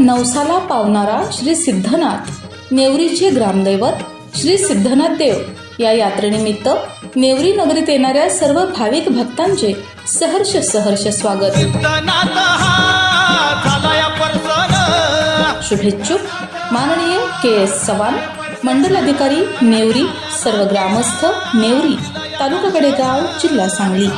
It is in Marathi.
नवसाला पावणारा श्री सिद्धनाथ नेवरीचे ग्रामदैवत श्री सिद्धनाथ देव. या यात्रेनिमित्त नेवरी नगरीत येणाऱ्या सर्व भाविक भक्तांचे सहर्ष सहर्ष स्वागत. शुभेच्छुक. माननीय के एस चव्हाण मंडल अधिकारी नेवरी सर्व ग्रामस्थ नेवरी तालुका कडेगाव जिल्हा सांगली.